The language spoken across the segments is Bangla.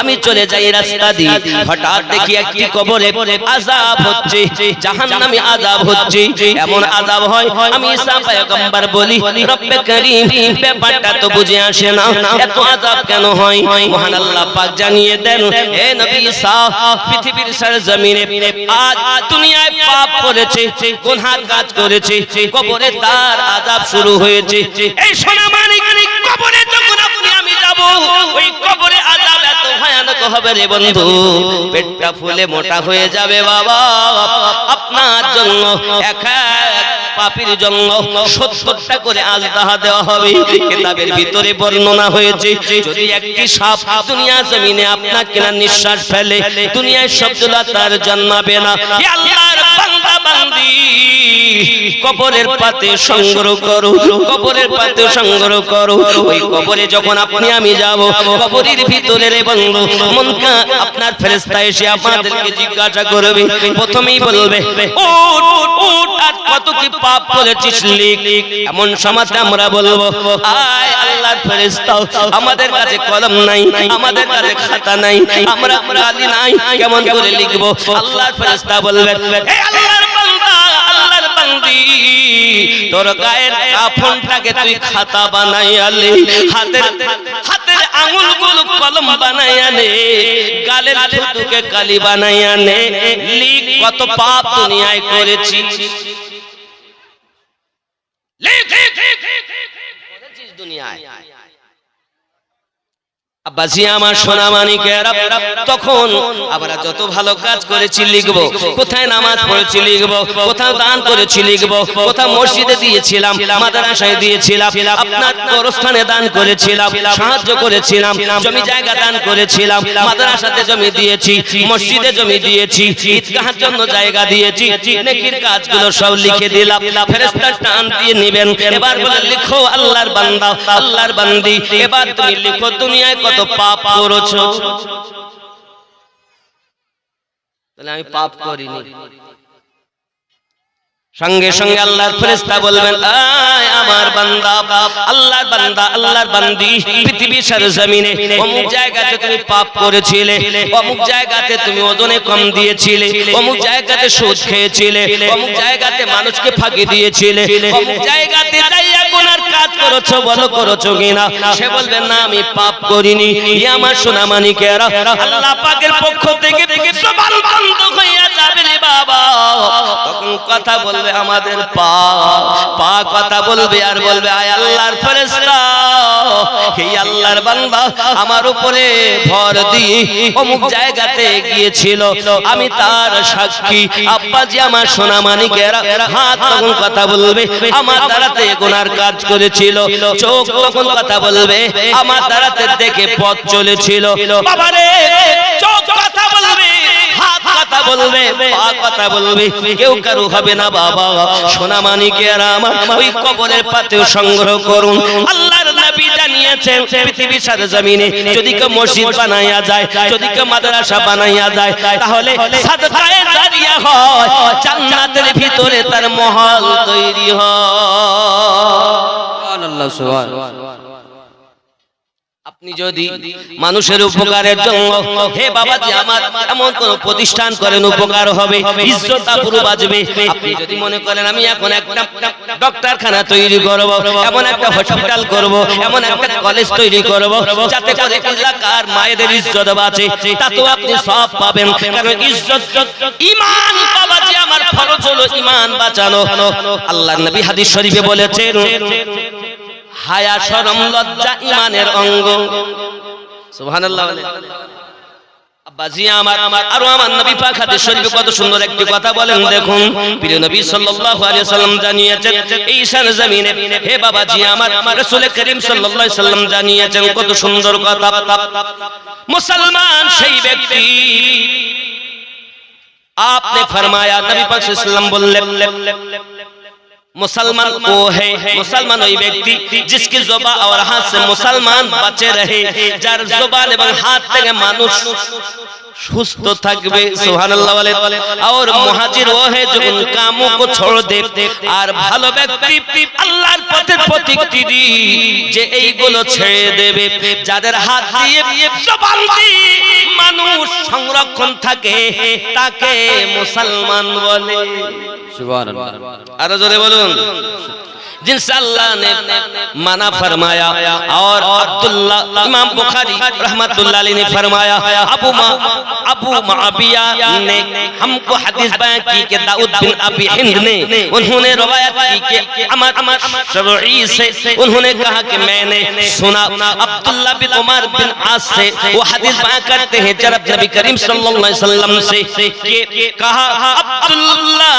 আমি চলে যাই রাস্তা দিয়ে। হঠাৎ হচ্ছে আমি ব্যাপারটা তো বুঝে আসে না, এত কেন হয়? মহান জানিয়ে দেন নবী আজ দুনিয়ায় পাপ করেছে গুনাহ কাজ করেছে, কবরে তার শুরু হয়েছে। এই সোনা কবরে যাব ওই আপনার জন্য পাপির জন্য সত্তরটা করে দেওয়া হবে। কিতাবের ভিতরে বর্ণনা হয়েছে, যদি একটি সাপ দুনিয়া জমিনে নিঃশ্বাস ফেলে, দুনিয়ায় সবগুলা তার জন্মাবে না। আল্লাহর কবরের পাতে সংগ্রহ করো, কবরের পাতে সংগ্রহ করো, ওই কবরে যখন আপনি, আমি যাব, কবরের ভিতরে রে মনকা আপনার ফেরেশতা এসে আমাদেরকে জিজ্ঞাসা করবে, প্রথমেই বলবে কত কি পাপ করেছিস লিখ এমন সমাজে আমরা বলব আমাদের কাছে কলম নাই, আমাদের কাছে খাতা নাই, আমরা গালি নাই, কেমন করে লিখব? আল্লাহর ফেরেশতা বলবেন খাতা বানাইয়া লে হাতের বানাইয়া নে গালের থুতুকে কালি বানাইয়া নে লিখ কত পাপ দুনিয়ায় করেছিস দুনিয়ায়? আব্বাসি আমার সোনা মানিকের তখন আমরা যত ভালো কাজ করেছি লিখব কোথায় নামাজ পড়েছি লিখব কোথাও দান করেছি লিখব কোথাও মসজিদে দিয়েছিলাম মাদ্রাসায় দিয়েছিলাম আপনার গোরস্থানে দান করেছিলাম সাহায্য করেছিলাম জমি জায়গা দান করেছিলাম মাদ্রাসাতে জমি দিয়েছি মসজিদে জমি দিয়েছি ঈদগাহের জন্য জায়গা দিয়েছি নেকির কাজগুলো সব লিখে দিলাম টান দিয়ে নেবেন এবার বলে লিখো আল্লাহর বান্দা আল্লাহর বান্দি। এবার তুমি লিখো দুনিয়ায় কত পাপ করেছ। তাহলে আমি পাপ করিনি। সঙ্গে সঙ্গে আল্লাহর ফেরেশতা বলবেন, আয় আমার বান্দা, আল্লাহর বান্দা, আল্লাহর বান্দি, পৃথিবীর সরজমিনে অমুক জায়গাতে তুমি পাপ করেছিলে, অমুক জায়গাতে তুমি ওজনে কম দিয়েছিলে, অমুক জায়গাতে সুদ খেয়েছিলে, অমুক জায়গাতে মানুষকে ফাঁকি দিয়েছিলে, অমুক জায়গাতে যাইয়া গুনার কাজ করেছ, বলো করেছ কিনা? সে বলবে, না, আমি পাপ করিনি। ই আমার সোনা মানিকেরা আল্লাহ পাকের পক্ষ থেকে থেকে সবাল বন্ধ হইয়া যাবে বাবা, তখন কথা বলবে আমাদের পা। পা কথা বলবে আর বলবে, আয় আল্লাহর ফেরেশতা, হে আল্লাহর বান্দা, আমার উপরে ভর দিয়ে অমুক জায়গাতে গিয়েছিল, আমি তার সাক্ষী। আব্বাজি আমার সোনা তখন কথা বলবে, আমার দ্বারাতে গুনার কাজ করেছিল। চোখ তখন কথা বলবে, আমার দ্বারাতে দেখে পথ চলেছিল। বলবে পা কথা বলবে, কেউ কারু হবে না বাবা। সোনা মানিকের আমার ওই কবরের পাতেও সংগ্রহ করুন। আল্লাহর নবী জানিয়েছেন, পৃথিবীর সাথে জমিনে যদি কেউ মসজিদ বানাইয়া যায়, যদি কেউ মাদ্রাসা বানাইয়া যায়, তাহলে সাদকায়ে জারিয়া হয়, জান্নাতের ভিতরে তার মহল তৈরি হয়। আল্লাহ সুবহান। আপনি যদি মানুষের উপকারের জন্য, হে বাবাজি আমার, এমন কোন প্রতিষ্ঠান করেন উপকার হবে, ইজ্জত আবরু বাজবে। আপনি যদি মনে করেন, আমি এখন একটা ডক্টরখানা তৈরি করব, এমন একটা হসপিটাল করব, এমন একটা কলেজ তৈরি করব, যাতে করে এলাকার মায়েদের ইজ্জত বাঁচে। তাতেও আপনি সব পাবেন। কারণ ইজ্জত? ঈমান বাবাজি আমার ফরজ হলো ঈমান বাঁচানো। আল্লাহর নবী হাদিস শরীফে বলেছেন হায়া শরম লজ্জা ইমানের অঙ্গ। সুবহানাল্লাহ সাল্লাম কত সুন্দর মুসলমান সেই ব্যক্তি, আপনি ফরমায়া নবী পাক সাল্লাল্লাহু আলাইহি সাল্লাম বললেন मुसलमान वो है मुसलमान वही व्यक्ति जिसकी जुबा और हाथ से मुसलमान बचे रहे যার জবান এবং হাত থেকে মানুষ সুস্থ থাকবে সুবহানাল্লাহ বলে और মুহাজির वो है जो उन कामों को छोड़ दे আর ভালো ব্যক্তি আল্লাহর পথে প্রতিক্রিয়া যে এইগুলো ছেড়ে দেবে যাদের হাত দিয়ে জবান দিয়ে মানুষ সংরক্ষণ থাকে তাকে মুসলমান বলে। আরও জোরে বলুন। جن سے اللہ نے منع فرمایا اور عبداللہ امام بخاری رحمت اللہ علیہ نے فرمایا، ابو معابیہ نے ہم کو حدیث بیان کی کہ دعوت بن ابی ہند نے انہوں نے روایت کی کہ عمر شرعی سے انہوں نے کہا کہ میں نے سنا عبداللہ بن عمر بن عاص سے وہ حدیث بیان کرتے ہیں جرب نبی کریم صلی اللہ علیہ وسلم سے کہ کہا، عبداللہ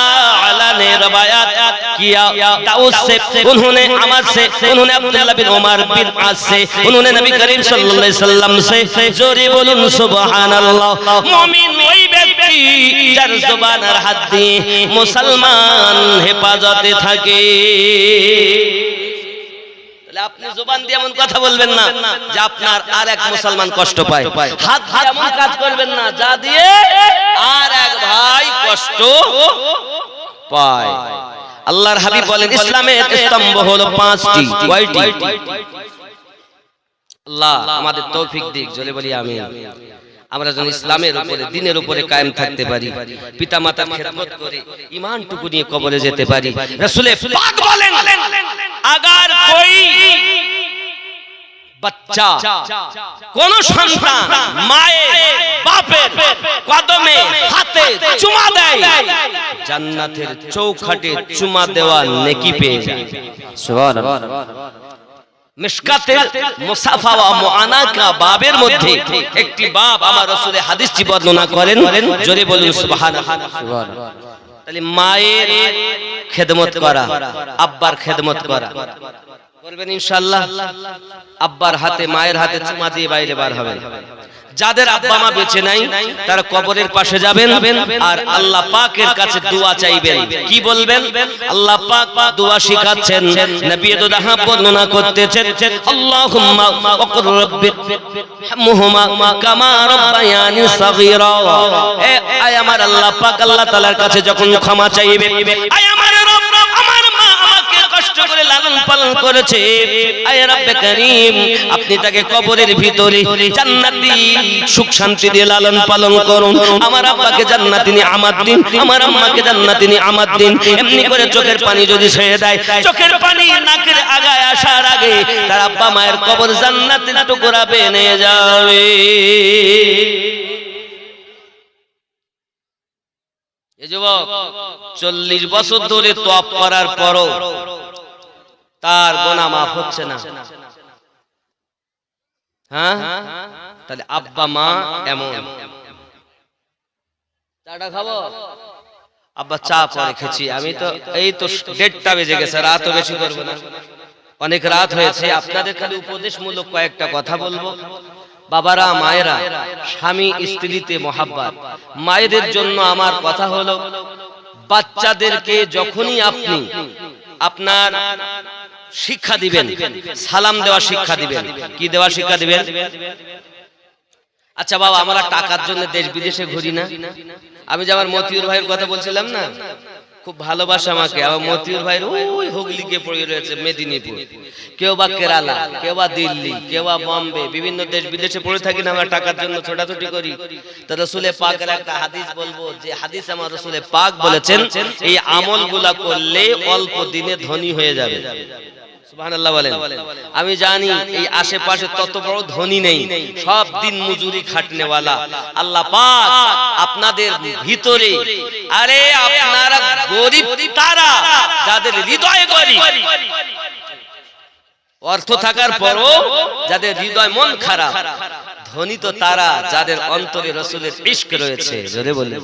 علیہ نے روایت کیا دعوت سے پہلے उन्होंने अमर से उन्होंने अब्दुल्ला बिन उमर बिन आस से उन्होंने नबी करीम सल्लल्लाहु अलैहि वसल्लम से जोरे बोलुन सुबहानाल्लाह মুমিন ওই ব্যক্তি যার জবান আর হাত দিয়ে মুসলমান হেফাজতে থাকে তাহলে আপনি জবান দিয়ে এমন কথা বলবেন না যে আপনার আর এক মুসলমান কষ্ট পায় হাত দিয়ে এমন কাজ করবেন না যা দিয়ে আর এক ভাই কষ্ট পায় আল্লাহর হাবিব বলেন ইসলামের স্তম্ভ হলো পাঁচটি কয়টি? আল্লাহ আমাদের তৌফিক দিক জলে বলি আমি আমরা যেন ইসলামের উপরে দিনের উপরে কায়েম থাকতে পারি পিতা মাতার খেদমত করে ইমানটুকু নিয়ে কবরে যেতে পারি। রাসূলে পাক বলেন আগার কই বাচ্চা কোন সন্তান মায়ের বাপের কদমে হাতে চুমা দেয়। জান্নাতের চৌখাটে চুমা দেওয়া নেকি পেয়ে যায়। মিশকাতে মুসাফা ওয়া মুআনাকা বাবের মধ্যে একটি বাব আমার রাসূলের হাদিসটি বর্ণনা করেন। জোরে বলুন সুবহানাল্লাহ। তাহলে মায়ের খেদমত করা আব্বার খেদমত করা। করবেন ইনশাআল্লাহ, আব্বার হাতে, মায়ের হাতে চুমা দিয়ে বাইরে বার হবেন। যাদের আব্বা মা বেঁচে নাই, তারা কবরের পাশে যাবেন আর আল্লাহ পাকের কাছে দোয়া চাইবেন। কি বলবেন? আল্লাহ পাক দোয়া শিখাচ্ছেন, নবী তো দাহা বর্ণনা করতেছেন, আল্লাহুম্মা ওয়াকুর রাব্বি হামহুমা কামা রাব্বায়ানি সাগীরা। এ, আয় আমার আল্লাহ পাক, আল্লাহ তাআলার কাছে যখন ক্ষমা চাইবে আয় আমার কষ্ট করে লালন পালন করেছে। আপনি তাকে কবরের ভিতরে জান্নাতি সুখ শান্তি দিয়ে লালন পালন করুন। আমার আব্বাকে জান্নাতি আমার দিন, আমার আম্মাকে জান্নাতি আমার দিন। এমনি করে চোখের পানি যদি ছেড়ে দেয়, চোখের পানি নাকের আগায় আসার আগে তার আব্বা মায়ের কবর জান্নাতের টুকরা বেনে যাবে। চল্লিশ বছর ধরে তপ করার পরও তার গোনা মাফ হচ্ছে না। হ্যাঁ? তাহলে আব্বা মা এমন। চাটা খাব? আব্বা চা পরে খেছি আমি তো এই তো দেড়টা বেজে গেছে রাতও বেশি করব না। অনেক রাত হয়েছে আপনাদের খালি উপদেশমূলক কয়েকটা কথা বলব। বাবারা মায়েরা স্বামী স্ত্রীতে মহাব্বাত। মায়েদের জন্য আমার কথা হলো বাচ্চাদেরকে যখনই আপনি আপনার শিক্ষা দিবেন সালাম দেওয়া শিক্ষা দিবেন। কি দেওয়া শিক্ষা দিবেন? আচ্ছা বাবা আমরা টাকার জন্য দেশ বিদেশে ঘুরি না। আমি যে আমার মতিউর ভাইয়ের কথা বলছিলাম না খুব ভালোবাসে আমাকে। আমার মতিউর ভাইয়ের ওই হুগলিকে পড়ে রয়েছে মেদিনীপুর। কেউ বা কেরালা কেউ বা দিল্লি কেউ বা বম্বে বিভিন্ন দেশ বিদেশে পড়ে থাকি না আমরা টাকার জন্য ছোটাছুটি করি। তো রসুলে পাকের একটা হাদিস বলব যে হাদিস আমার রসুলে পাক বলেছেন এই আমলগুলা করলে অল্প দিনে ধনী হয়ে যাবে বলেন। আমি জানি এই আশেপাশে তত বড় ধনী নেই সব দিন মজুরি খাটনেওয়ালা। আল্লাহ পাক আপনাদের ভিতরে আরে আপনারা গরিব তারা যাদের হৃদয় গরিব। অর্থ থাকার পরও যাদের হৃদয় মন খারাপ ধনী তো তারা যাদের অন্তরে রসুলের ইশক রয়েছে। জোরে বলে।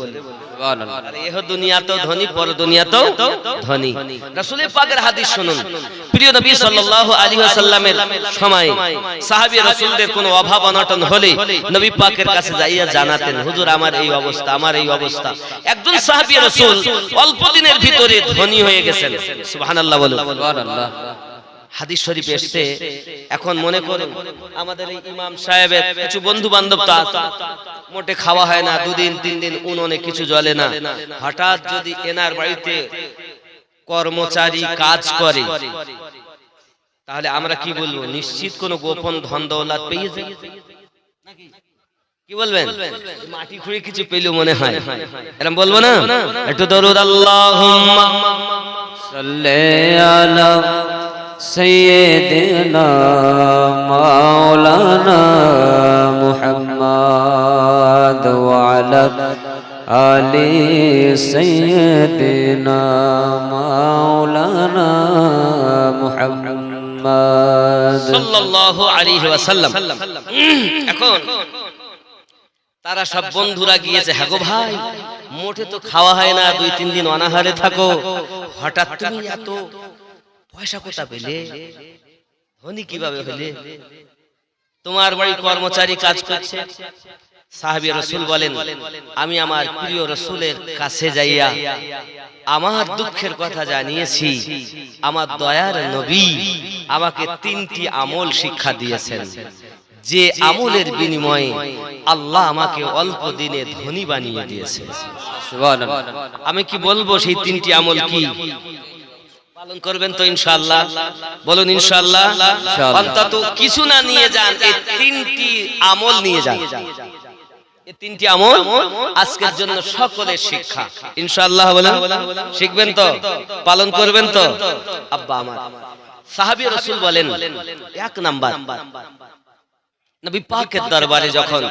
এহ দুনিয়াতেও ধনী পর দুনিয়াতেও ধনী রাসূলের পাকের হাদিস শুনুন। প্রিয় নবী সাল্লাল্লাহু আলাইহি ওয়াসাল্লামের সময় সাহাবী রাসূলদের কোনো অভাব অনটন হলে নবী পাকের কাছে যাইয়া জানাতেন হুজুর আমার এই অবস্থা আমার এই অবস্থা। একজন সাহাবী রাসূল অল্প দিনের ভিতরে ধনী হয়ে গেছেন। সুবহানাল্লাহ বলুন। হাদিস শরীফ এসছে। এখন মনে করুন আমাদের এই ইমাম সাহেবের কিছু বন্ধু বান্ধব তো মোটে খাওয়া হয় না দুদিন তিন দিন উনোনে কিছু জ্বলে না। হঠাৎ যদি এনার বাড়িতে কর্মচারী কাজ করে তাহলে আমরা কি বলব? নিশ্চিত কোন গোপন ধন দৌলাত পেয়ে যাই কি বলবেন? মাটি খুঁড়ে কিছু পেল মনে হয়। এরকম বলব না? একটু দরুদ আল্লাহ সাল্লি আলা سیدنا مولانا محمد وعلى آل سيدنا مولانا محمد সাল্লাল্লাহু আলাইহি ওয়াসাল্লাম এখন তারা সব বন্ধুরা গিয়েছে হ্যাঁ গো ভাই মোটে তো খাওয়া হয় না দুই তিন দিন অনাহারে থাকো হঠাৎ তুমি এত পয়সা কোথা পেলে ধনী কীভাবে হলে? তোমার বাড়ি কর্মচারী কাজ করছে। সাহাবী রসুল বলেন আমি আমার প্রিয় রসুলের কাছে যাইয়া আমার দুঃখের কথা জানিয়েছি। আমার দয়ার নবী আমাকে তিনটি আমল শিক্ষা দিয়েছেন। যে আমলের বিনিময়ে আল্লাহ আমাকে অল্প দিনে ধনী বানিয়ে দিয়েছে আমি কি বলব সেই তিনটি আমল কি? পালন করবেন তো ইনশাআল্লাহ। বলুন ইনশাআল্লাহ। ইনশাআল্লাহ। অন্তত কিছু না নিয়ে যান এই তিনটি আমল নিয়ে যান। এই তিনটি আমল আজকের জন্য সকলের শিক্ষা। ইনশাআল্লাহ বলেন শিখবেন তো পালন করবেন তো। আব্বা আমার। সাহাবী রাসূল বলেন এক নাম্বার নবী পাকের দরবারে যখন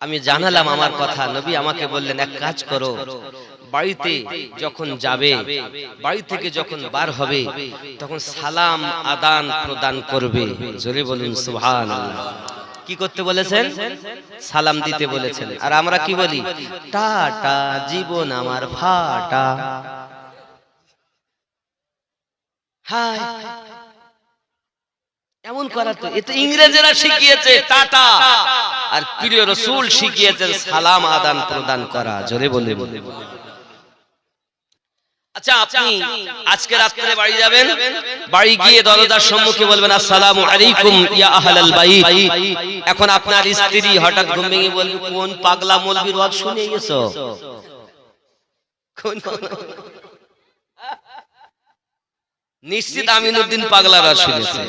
আমি জানালাম আমার কথা নবী আমাকে বললেন এক কাজ করো বাড়িতে যখন যাবে, বাড়ি থেকে যখন বার হবে, তখন সালাম আদান প্রদান করবে। জোরে বলুন, সুবহানাল্লাহ। কি করতে বলেছেন? সালাম দিতে বলেছেন। আর আমরা কি বলি? টাটা, জীবন আমার ফাটা। এমন করা তো এতে ইংরেজেরা শিখিয়েছে, টাটা। আর প্রিয় রসুল শিখিয়েছেন, সালাম আদান প্রদান করা। জোরে বলে বলে আচ্ছা আপনি আজকে রাত্রে বাড়ি যাবেন? বাড়ি গিয়ে দরজার সম্মুখে বলবেন আসসালামু আলাইকুম ইয়া আহলাল বাইত। এখন আপনার স্ত্রী হঠাৎ ঘুম ভেঙে বলবে কোন পাগলা ওয়াজ শুনে গেছো? কোন নিশ্চিত আমিনুদ্দিন পাগলার ওয়াজ শুনেছে।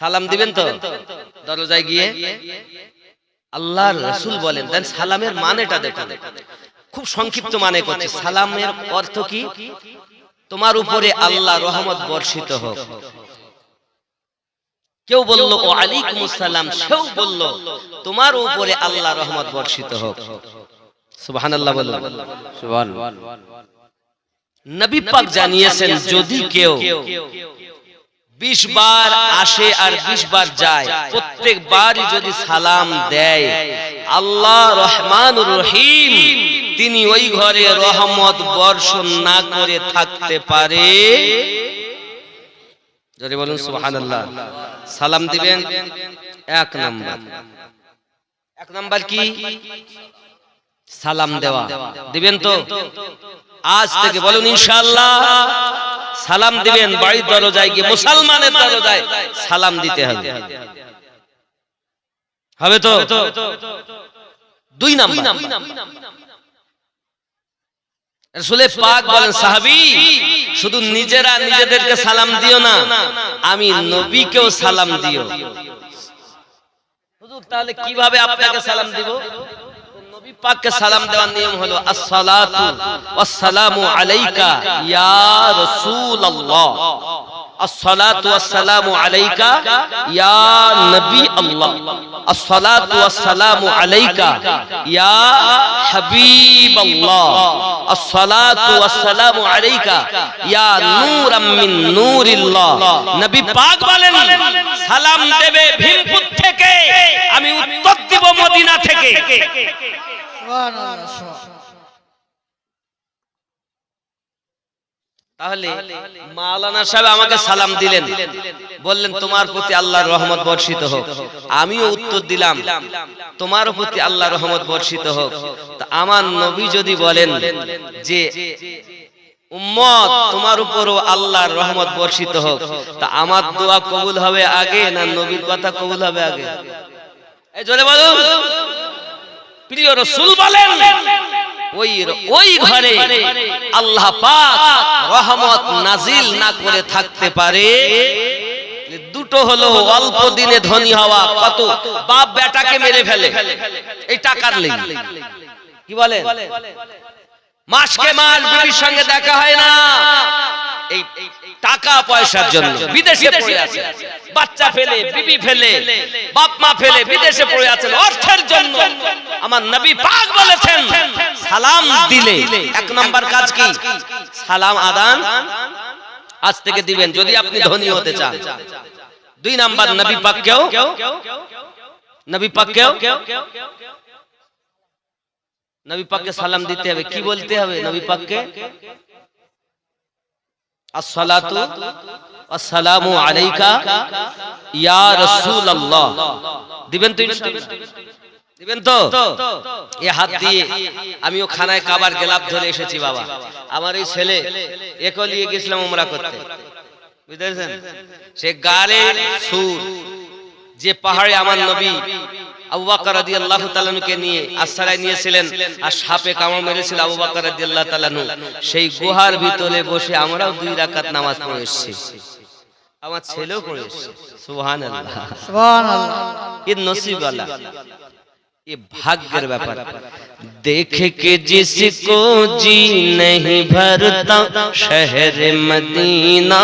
সালাম দিবেন তো? দরজায় গিয়ে? আল্লাহর রাসূল বলেন দেন সালামের মানেটা দেখো খুব সংক্ষিপ্ত মানে করছে সালামের অর্থ কি? তোমার উপরে আল্লাহ রহমত বর্ষিত হোক। কেউ বলল ও আলাইকুম সালাম। সেও বলল তোমার উপরে আল্লাহ রহমত বর্ষিত হোক। সুবহানাল্লাহ বললাম নবী পাক জানিয়েছেন যদি কেউ বিশ বার আসে আর বিশ বার যায় প্রত্যেক বারই যদি সালাম দেয় আল্লাহ রহমান রহিম। তিনি ওই ঘরে রহমত বর্ষণ না করে থাকতে পারে। যদি বলুন, সুবহানাল্লাহ। সালাম দিবেন। এক নাম্বার। এক নাম্বার কি? সালাম দেওয়া। দিবেন তো? আজ থেকে বলুন, ইনশাআল্লাহ। সালাম দিবেন, বাড়ির দরজায় গিয়ে, মুসলমানের দরজায় সালাম দিতে হবে। হবে তো? দুই নাম্বার। রাসূলে পাক বলেন সাহাবী শুধু নিজেরা নিজেদেরকে সালাম দিও না আমি নবীকেও সালাম দিও। হুজুর তাহলে কীভাবে আপনাকে সালাম দিব? নবী পাককে সালাম দেওয়ার নিয়ম হলো আসসালাতু ওয়াসসালামু আলাইকা ইয়া রাসূলুল্লাহ। আসসালাতু ওয়াসসালামু আলাইকা ইয়া নবী আল্লাহ। আসসালাতু ওয়াসসালামু আলাইকা ইয়া হাবিবাল্লাহ আসসালাতু ওয়াসসালামু আলাইকা ইয়া নূরাম মিন নূরিল্লাহ। নবী পাক বলেন, সালাম দেবে থেকে মদিনা থেকে। তাহলে মাওলানা সাহেব আমাকে সালাম দিলেন। বললেন তোমার প্রতি আল্লাহর রহমত বর্ষিত হোক। আমিও উত্তর দিলাম তোমার প্রতি আল্লাহর রহমত বর্ষিত হোক। তা আমার নবী যদি বলেন যে উম্মত তোমার উপরও আল্লাহর রহমত বর্ষিত হোক। তা আমার দোয়া কবুল হবে আগে না নবীর কথা কবুল হবে আগে? এই জোরে বলুন। প্রিয় রসুল বলেন। ওই ওই ঘরে আল্লাহ পাক রহমত নাজিল না করে থাকতে পারে। দুটো হলো অল্প দিনে ধনী হওয়া কত? বাপ বেটাকে মেরে ফেলে। এই টাকার লেগে কি বলে মাসকে মাস বিবির সঙ্গে দেখা হয় না। এই টাকা পয়সার জন্য। বিদেশে পড়ে আছে। বাচ্চা ফেলে বিবি ফেলে। বাপ মা ফেলে বিদেশে পড়ে আছেন। অর্থের জন্য। আমার নবী পাক বলেছেন সালাম দিলে। এক নাম্বার কাজ কি? সালাম আদান। আজ থেকে দিবেন যদি আপনি ধনী হতে চান। দুই নাম্বার নবী পাককেও নবী পাককেও নবী পাককে সালাম দিতে হবে। কি বলতে হবে নবী পাককে? আসসালাতু আসসালামু আলাইকা ইয়া রাসূলুল্লাহ। দিবেন তো ইনশাআল্লাহ। দিবেন তো? এ হাত দিয়ে আমিও খানায় কাবার গেলাপ ধরে এসেছি বাবা। আমার এই ছেলে একলিয়ে গেছিলাম উমরা করতে। বুঝতে সে গালে সুর যে পাহাড়ে আমার নবী আবু ব্যাপার রাদিয়াল্লাহু তাআলাকে নিয়ে আশ্রয় নিয়েছিলেন আর সাপে কামড় মেরেছিল আবু বকর রাদিয়াল্লাহু তাআলাহু সেই গুহার ভিতরে বসে আমরাও দুই রাকাত নামাজ পড়ে এসেছি। আমার ছেলেও পড়ে এসেছে। সুবহানাল্লাহ। সুবহানাল্লাহ। এ নসিব আল্লাহ। دیکھ کے جس کو جی نہیں بھرتا شہر مدینہ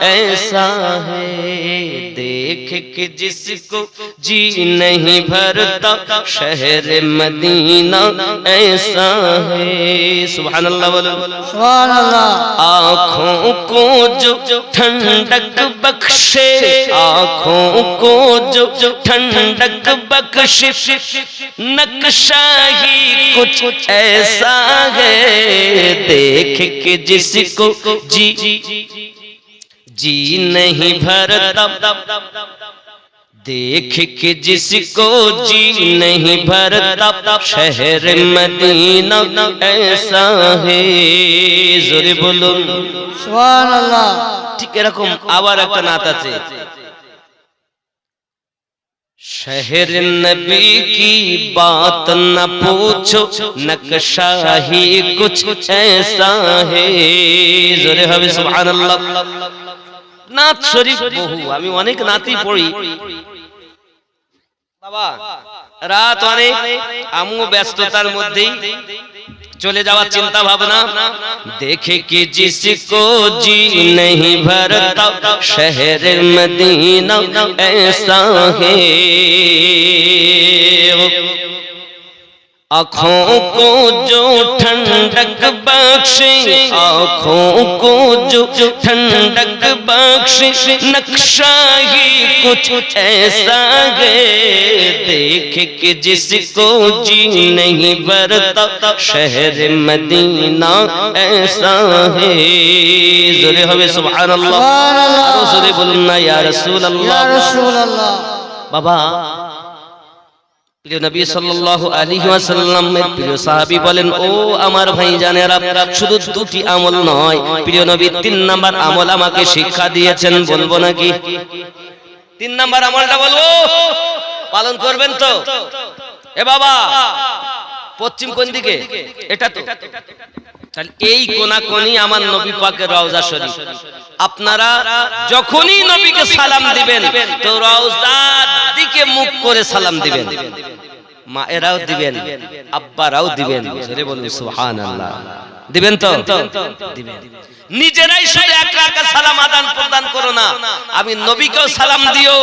ایسا ہے۔ دیکھ کے جس کو جی نہیں بھرتا شہر مدینہ ایسا ہے۔ سبحان اللہ سبحان اللہ۔ آنکھوں کو جو تھنڈک بکشے آنکھوں کو جو تھنڈک بکشے نقشہ ہی कुछ ऐसा है देख के जिसको जी जी नहीं भरता देख के जिसको जी नहीं भरता शहर मदीना ऐसा है জোরে বলুন ঠিক এরকম আবার একটা নাত আছে शहर नबी की बात न पूछो नक्शा ही कुछ ऐसा है জোরে হবে সুবহানাল্লাহ নাত শরীফ বহু আমি অনেক নাতি পড়ি বাবা রাত অনেক আমিও ব্যস্ততার মধ্যেই چولے جا چنتا بھابنا دیکھے کہ جس کو جی نہیں بھرتا، شہر مدینہ ایسا مدین آنکھوں کو جو ٹھنڈک بخشے آنکھوں کو جو ٹھنڈک بخشے نقشہ ہی کچھ ایسا ہے۔ دیکھ کہ جس کو جی نہیں برتا شہر مدینہ ایسا ہے۔ ہوئے سبحان اللہ۔ ذرے یا رسول اللہ۔ بابا প্রিয় নবী সাল্লাল্লাহু আলাইহি ওয়াসাল্লামের প্রিয় সাহাবী বলেন ও আমার ভাই শুধু দুটি আমল নয় প্রিয় নবী তিন নাম্বার আমল আমাকে শিক্ষা দিয়েছেন বলব নাকি? তিন নাম্বার আমলটা বলব পালন করবেন তো। এ বাবা পশ্চিম কোন দিকে? এটা তো। তাহলে এই কোনা কোনি আমার নবী পাকের রওজা শরীফ। আপনারা যখনই নবীকে সালাম দিবেন তো রওজার দিকে মুখ করে সালাম দিবেন। মায়েরাও দিবেন, আব্বারাও দিবেন। জোরে বলুন, সুবহানাল্লাহ। দিবেন তো? দিবেন। নিজেরাই শুধু এক রাকাত সালাম আদান প্রদান করো না। আমি নবীকেও সালাম দিও,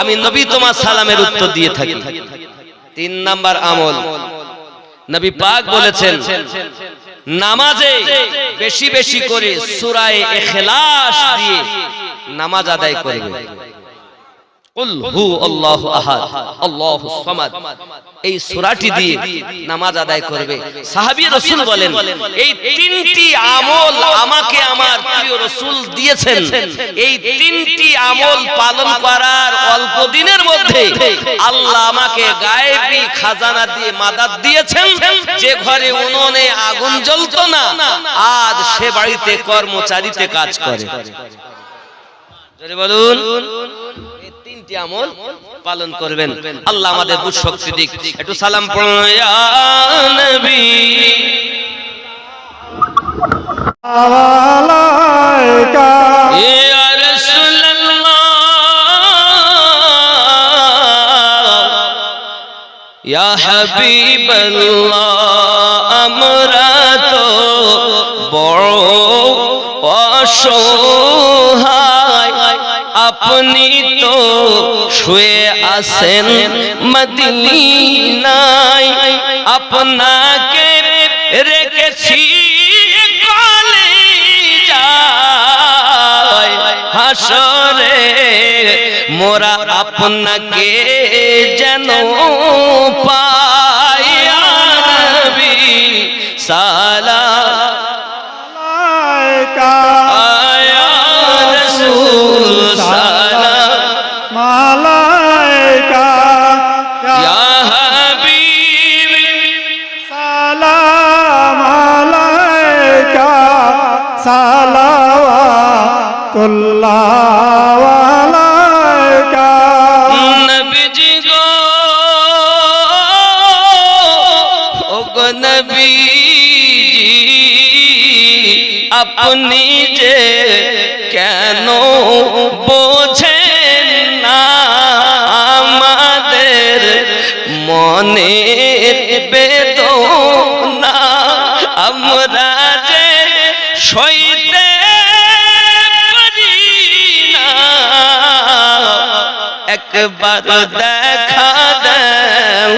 আমি নবী তোমার সালামের উত্তর দিয়ে থাকি। তিন নাম্বার আমল। নবী পাক বলেছেন, নামাজে বেশি বেশি করে সূরায়ে ইখলাস দিয়ে নামাজ আদায় করবে কুল হু আল্লাহু আহাদ আল্লাহু সামাদ এই সূরাটি দিয়ে নামাজ আদায় করবে। সাহাবী রাসূল বলেন, এই তিনটি আমল আমাকে আমার প্রিয় রাসূল দিয়েছেন। এই তিনটি আমল পালন করার অল্প দিনের মধ্যে আল্লাহ আমাকে গায়েবী খাজানা দিয়ে মাদাত দিয়েছেন। যে ঘরে উনুনে আগুন জ্বলতো না, আজ সে বাড়িতে কর্মচারীতে কাজ করে। বলুন। তিনটি আমল পালন করবেন। আল্লাহ আমাদের দুঃশক্তি দিক। একটু সালাম পড়ুন নবী। রাসূলুল্লাহ। হাবিবাল্লাহ। আমরা তো বড় অসহায় আপনি তো শুয়ে আছেন মদিনায়। আপনাকে রেখেছি কলে যায় হাসরে মোরা আপনাকে যেন পায়াবি আপনি যে কেন বোঝেন না আমাদের মনের বেদনা, আমরা যে সইতে না। একবার দেখা দেন,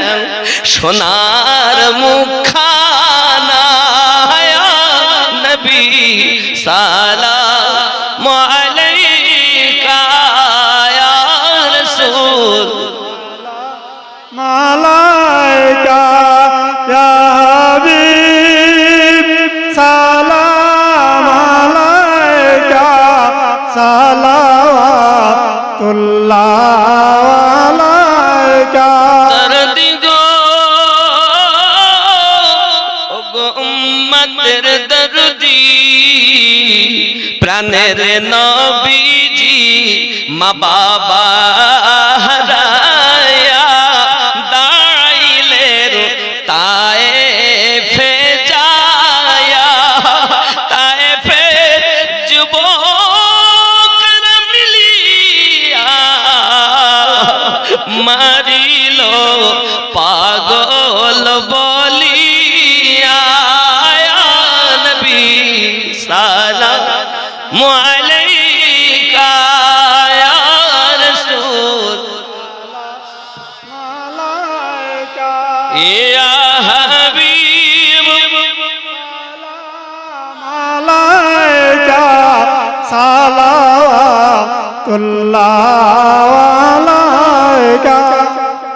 সোনার মুখানা ও গো উম্মতের দরদি প্রাণের নবীজি মা বাবা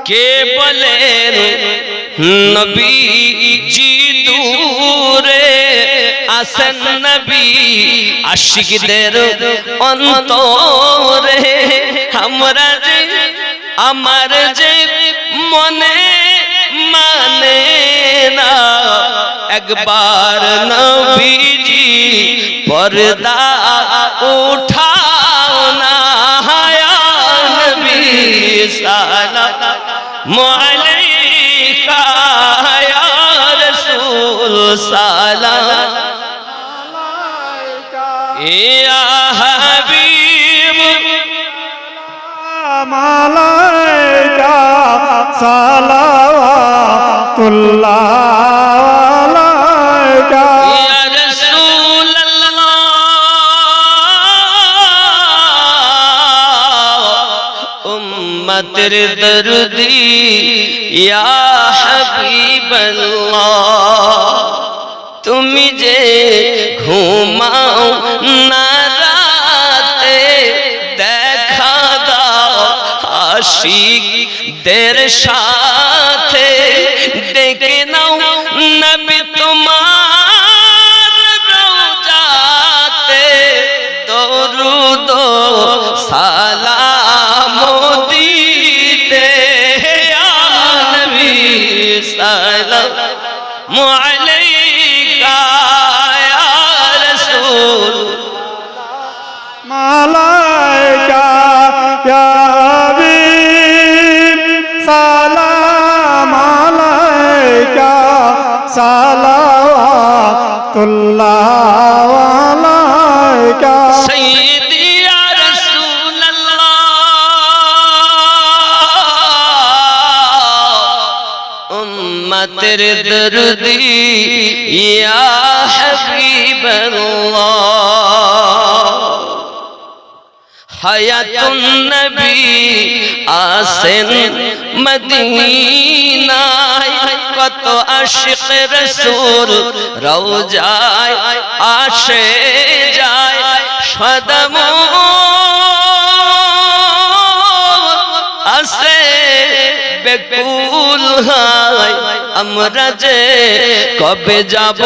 কে বলেন নবী জি দূরে আসেন নবী আশিকদের অন্তরে। আমরা যে, আমার যে মনে মানে না, একবার নবীজি পর্দা উঠাও আলাইকা ইয়া রাসূল সালাম। ইয়া হাবিব। মালাইকা সালাওয়াতুল্লাহ। উম্মতের দরদি। ইয়া হাবিবাল্লাহ তুমি যে ঘুমাও না রাতে দেখা দাও আশিকদের সাথে মালাইকা ইয়া হাবিব সালাম আলাইকা সালাওয়াতুল্লাহ আলাইকা। সাইয়্যিদি ইয়া রাসূলুল্লাহ। উম্মতের দরদি ইয়া হাবিবাল্লাহ। হায়াতুন নবী আসেন মদিনায়। কত আশিক রসুল রওজায় আসে যায় সদম। আসে বেকুল হয়। আমরা যে কবে যাব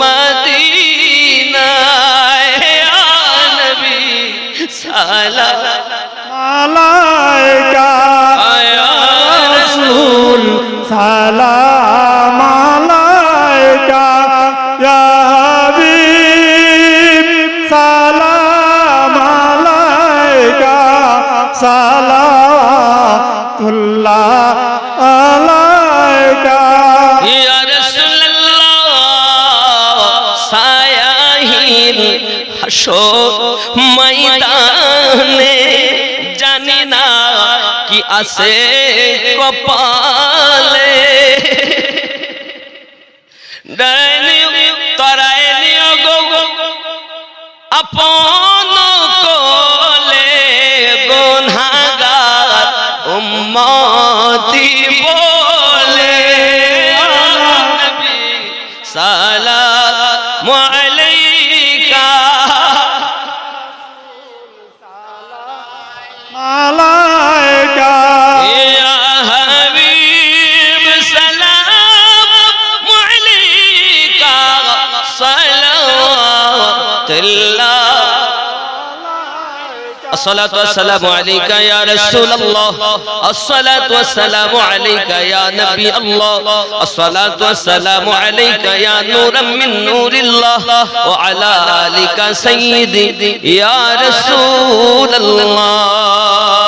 মদিনায়? সালাম মালাইকা ইয়া রাসূল সালাম আছে কপালে। الصلاة والسلام عليك يا رسول الله. الصلاة والسلام عليك يا نبي الله. الصلاة والسلام عليك يا نورا من نور الله. وعلى آلك سيدي يا رسول الله.